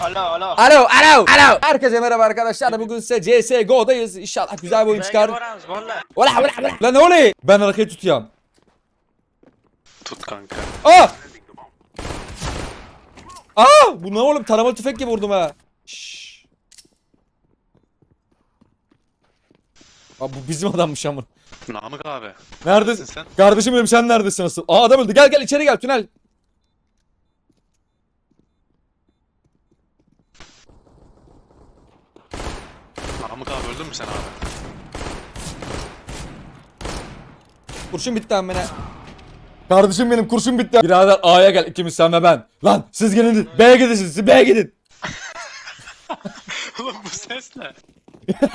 Alo alo. Alo, alo, alo. Herkese merhaba arkadaşlar. Bugün size CSGO'dayız. İnşallah güzel bir oyun çıkar. Ola ola ola. Lan ne oluyor? Ben hareketi tutuyorum. Tut kanka. Aa! Aa! Bu ne oğlum? Taramalı tüfek gibi vurdum ha. Şşş. Aa, bu bizim adammış ama. Namık abi. Neredesin? Neredesin sen? Kardeşim benim sen neredesin asıl? Aa adam öldü. Gel gel içeri gel tünel. Mü sen abi? Kurşun bitti amına. Kardeşim benim kurşun bitti. Birader A'ya gel ikimiz sen ve ben. Lan siz gelin B'ye gidin siz B'ye gidin. Oğlum bu ses ne?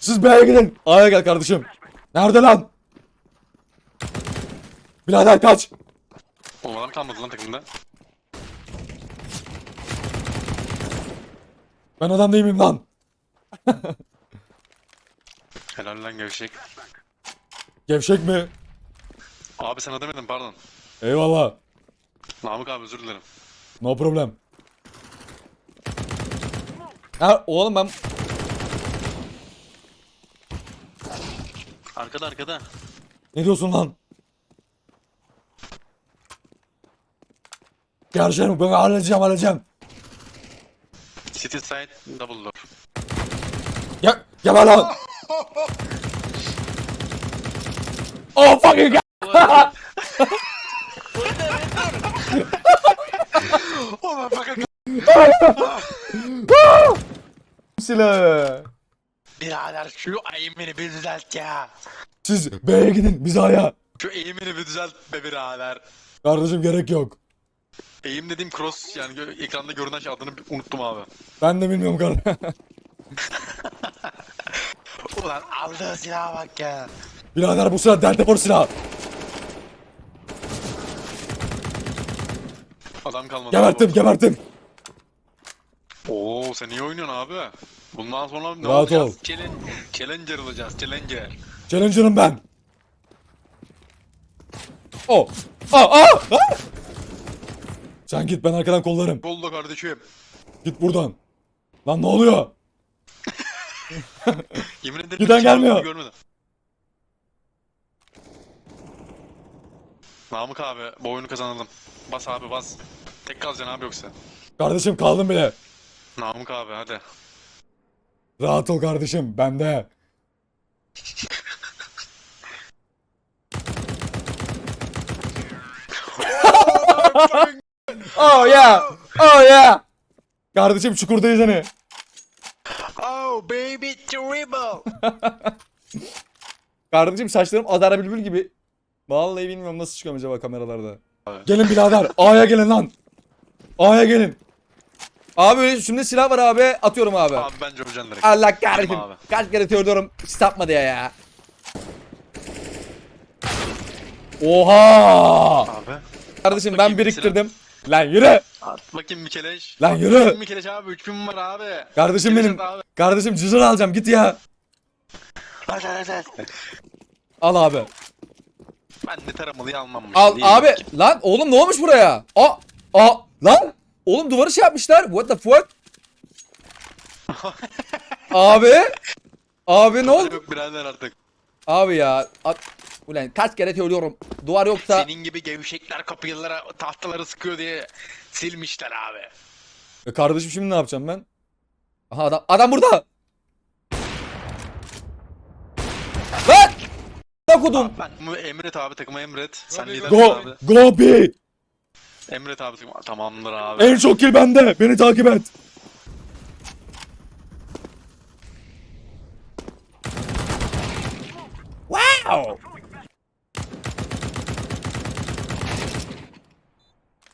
Siz B'ye gidin. A'ya gel kardeşim. Nerede lan? Birader kaç. Oğlum adam kalmadı lan takımda. Ben adam değil miyim lan? Helal lan gevşek. Gevşek mi? Abi sen demedin pardon. Eyvallah. Namık abi özür dilerim. No problem. Ha oğlum ben Arkada arkada. ne diyorsun lan? Gerçekten ben halledeceğim halledeceğim. City side double door. Gel lan. oh fucking god. Oğlum bakın. Silah. Birader şu eğimini bir düzelt ya. Siz B'ye gidin biz A'ya. Şu eğimini bir düzelt be birader. Kardeşim gerek yok. Eğim dediğim cross yani ekranda görünen şey adını unuttum abi. Ben de bilmiyorum kardeşim. Ulan aldığı silaha bak ya. Birader bu silah Delta Force silahı. Adam kalmadı. Gebertim gebertim. Oo sen iyi oynuyorsun abi. Bundan sonra ne Rahat olacağız? ol. Challenge, challenger olacağız, challenger. Challenger'ım ben. Oh. Aa, aa, aa. Sen git ben arkadan kollarım. Oldu kardeşim. Git buradan. Lan ne oluyor? Yemin ederim Giden hiç gelmiyor. Görmedim. Namık abi bu oyunu kazanalım. Bas abi bas. Tek kalacaksın abi yoksa. Kardeşim kaldım bile. Namık abi hadi. Rahat ol kardeşim bende. oh yeah. Oh yeah. Kardeşim çukurdayız hani. Oh baby dribble. Kardeşim saçlarım Adara Bülbül gibi. Vallahi bilmiyorum nasıl çıkıyorum acaba kameralarda. Gelin birader. A'ya gelin lan. A'ya gelin. Abi şimdi silah var abi. Atıyorum abi. abi bence öleceksin direkt. Allah kahretsin. Abi. Kaç kere söylüyorum. Sapmadı ya ya. Oha! Abi. Kardeşim ben biriktirdim. Lan yürü. At bakayım bir keleş. Lan At yürü. bakayım Bir keleş abi 3000 var abi. Kardeşim Keleş benim. at Abi. Kardeşim cüzdan alacağım git ya. Hadi hadi hadi. Al abi. Ben de taramalıyı almamışım. Al abi. Lan oğlum ne olmuş buraya? Aa. Aa. Lan. Oğlum duvarı şey yapmışlar. What the fuck? abi. Abi ne oldu? Yok birader artık. Abi ya. At. Ulan kaç kere söylüyorum. Duvar yoksa. Senin gibi gevşekler kapılara tahtaları sıkıyor diye silmişler abi. E kardeşim şimdi ne yapacağım ben? Aha adam, adam burada. Lan! Ne kodum? Ben bu emret abi takıma emret. Sen lider Go, abi. go B. Emret abi takıma. Tamamdır abi. En çok kill bende. Beni takip et. Wow.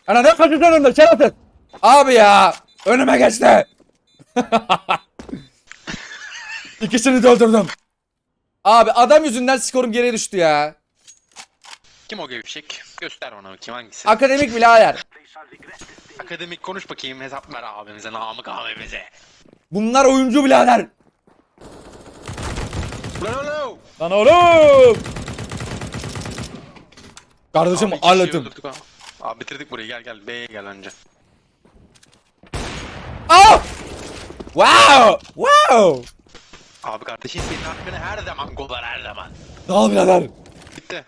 Ana ne kaçıyorsun önümde şerefsiz. Abi ya önüme geçti. İkisini de öldürdüm. Abi adam yüzünden skorum geriye düştü ya. Kim o gevşek? Göster bana bakayım hangisi. Akademik birader. Akademik konuş bakayım hesap ver abimize, Namık abimize. Bunlar oyuncu birader. Lan oğlum! Lan oğlum. Kardeşim Abi iki kişiyi hallettim. öldürdük ha. Abi bitirdik burayı gel gel B'ye gel önce. Wow! Wow! Abi kardeşim senin hakkını her zaman kullan her zaman. Sağ ol birader. Bitti.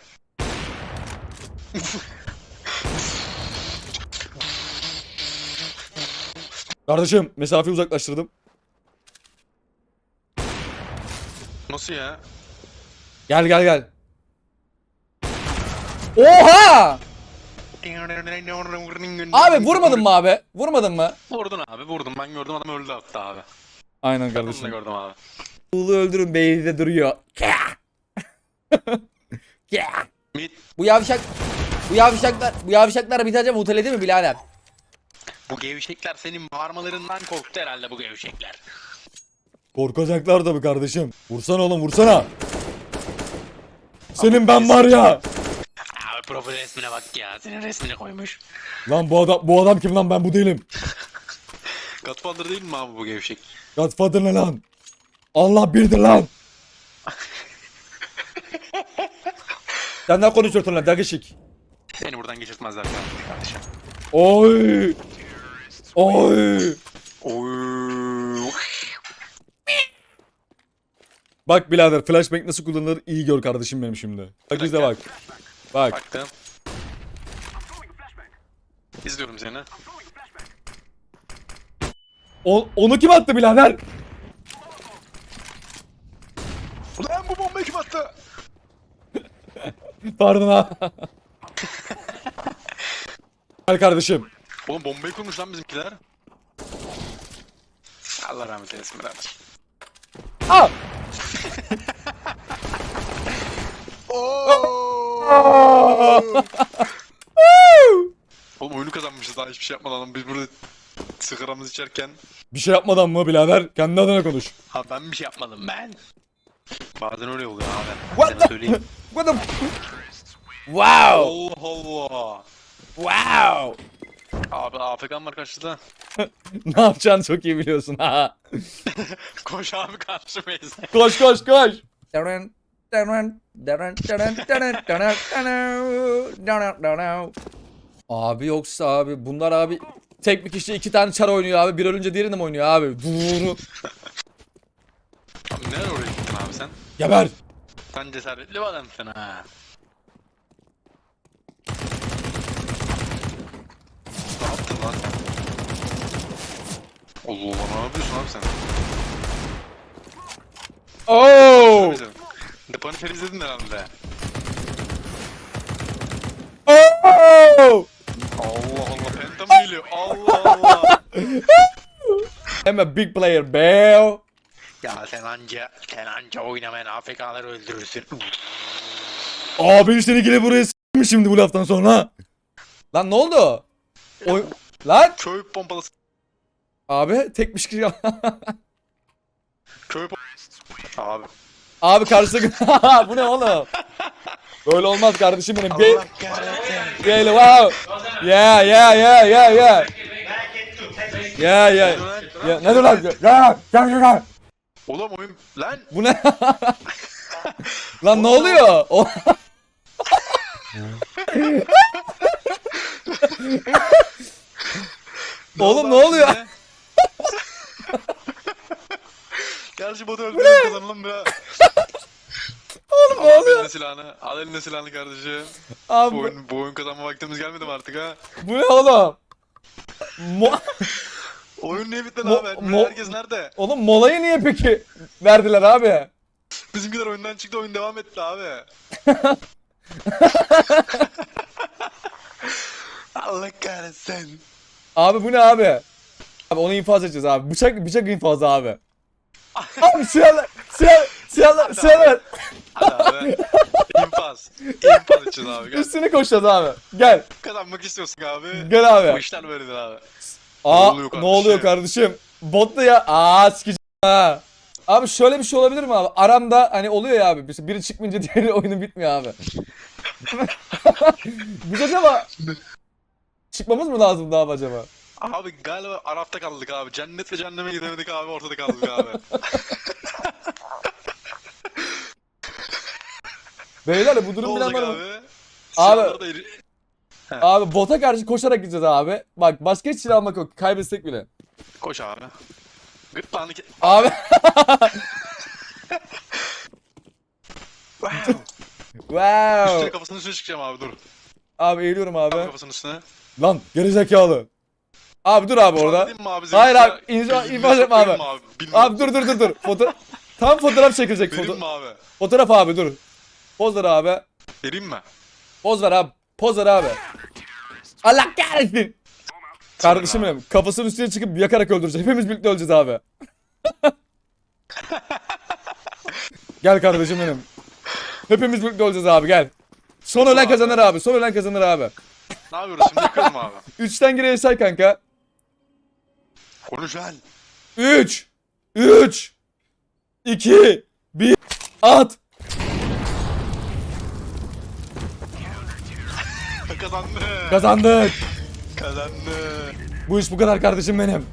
Kardeşim mesafeyi uzaklaştırdım. Nasıl ya? Gel gel gel. Oha! Abi vurmadın mı abi? Vurmadın mı? Vurdun abi vurdum ben gördüm adam öldü hatta abi. Aynen Ben kardeşim. gördüm abi. Buğulu öldürün beyni de duruyor. Bu yavşak bu yavşaklar bu yavşaklar bitece muteledi mi birader? bu gevşekler senin bağırmalarından korktu herhalde bu gevşekler. Korkacaklar tabii kardeşim. Vursana oğlum vursana. Senin ben var ya. Abi profil resmine bak ya senin resmini koymuş. Lan bu adam bu adam kim lan ben bu değilim. Godfather değil mi abi bu gevşek? Godfather ne lan? Allah birdir lan. Senden konuşuyorsun lan dagışık. Seni buradan geçirtmezler kardeşim. Oy. Oy. Oy. Bak birader flashbang nasıl kullanılır iyi gör kardeşim benim şimdi. Bak izle bak. Bak. Baktım. İzliyorum seni. O- onu kim attı birader? Ulan bu bombayı kim attı? Pardon ha. Gel kardeşim. Oğlum bombayı kurmuş lan bizimkiler. Allah rahmet eylesin birader. Aa! Oğlum oyunu kazanmışız daha hiçbir şey yapmadan biz burada sigaramızı içerken Bir şey yapmadan mı birader? Kendi adına konuş. ha ben bir şey yapmadım ben. Bazen öyle oluyor abi. What the- söyleyeyim. What the... Wow! Allah Allah. Wow! Abi AFK'm var karşıda. ne yapacağını çok iyi biliyorsun ha. Koş abi karşımayız. Koş koş koş. Abi yoksa abi bunlar abi tek bir kişi iki tane çar oynuyor abi. Bir ölünce diğerini mi oynuyor abi? Vuru. Abi nereye oraya gittin abi sen? Geber. Sen cesaretli bir adamsın ha. Ne yaptın lan sen? Allah Allah ne yapıyorsun abi sen? Oh! The Punisher izledin herhalde. Oh! Allah Allah penta mı geliyor? Allah Allah. I'm a big player, bro. ya sen anca, sen anca oynamayan AFK'ları öldürürsün. Abi işte ilgili buraya s**miş şimdi bu laftan sonra. Lan ne oldu? Oy... Lan Köy pompalısı. Abi tek bir kişi Köy. Abi. Abi karşı bu ne oğlum? Böyle olmaz kardeşim benim. Kahretsin. Gel wow. Yeah yeah yeah yeah yeah. Yeah yeah. Ya ne dur lan? Ya gel gel gel. Oğlum oyun... Lan! Bu ne? lan ne oluyor? Oğlum ne oluyor? Gerçi botu öldürelim kazanalım be. Oğlum Al ne oluyor? eline silahını. Al eline silahını kardeşim. Bu Abi oyun, bu oyun kazanma vaktimiz gelmedi mi artık ha? bu ne oğlum? Mo Oyun niye bitti Mo- abi? mo- Herkes nerede? oğlum molayı niye peki verdiler abi? Bizimkiler oyundan çıktı oyun devam etti abi. Allah kahretsin. Abi bu ne abi? Abi onu infaz edeceğiz abi. Bıçak bıçak infazı abi. abi silahlar silah silahlar silahlar Hadi abi. İnfaz. İnfaz için abi. Gel. üstüne koşacağız abi. Gel. Kazanmak istiyorsun abi. Gel Bu abi. işler böyledir abi. Aa oluyor ne kardeşim? oluyor kardeşim? Bot da ya. Aa sikeceğim ha. Abi şöyle bir şey olabilir mi abi? Aramda hani oluyor ya abi. Mesela Biri çıkmayınca diğeri oyunun bitmiyor abi. Biz acaba çıkmamız mı lazım daha acaba? Abi galiba Araf'ta kaldık abi. Cennet ve cehenneme gidemedik abi. Ortada kaldık abi. Beyler bu durum bilen var mı? abi? Abi- Abi bota karşı koşarak gideceğiz abi. Bak başka hiç silah almak yok. Kaybetsek bile. Koş abi. Gırtlağını ke- Abi. Wow. wow. Üstüne kafasının üstüne çıkacağım abi dur. Abi eğiliyorum abi. Kafasının üstüne. Lan gerizekalı. Abi dur abi orada. Abi? Hayır abi, inşa- infaz etme abi. Bilmiyorum. Abi dur dur dur dur. Foto Tam fotoğraf çekilecek. Foto abi? fotoğraf abi dur. Poz ver abi. Vereyim mi? Poz ver abi. Poz ver abi. Allah kahretsin. Kardeşim benim kafasının üstüne çıkıp yakarak öldürecek. Hepimiz birlikte öleceğiz abi. gel kardeşim benim. Hepimiz birlikte öleceğiz abi gel. Son ölen kazanır abi. Son ölen kazanır abi. Ne yapıyoruz şimdi yakıyorum abi. Üçten geriye say kanka. Konuş lan. 3 3 2 1 At. Kazandı. Kazandık. Kazandı. Bu iş bu kadar kardeşim benim.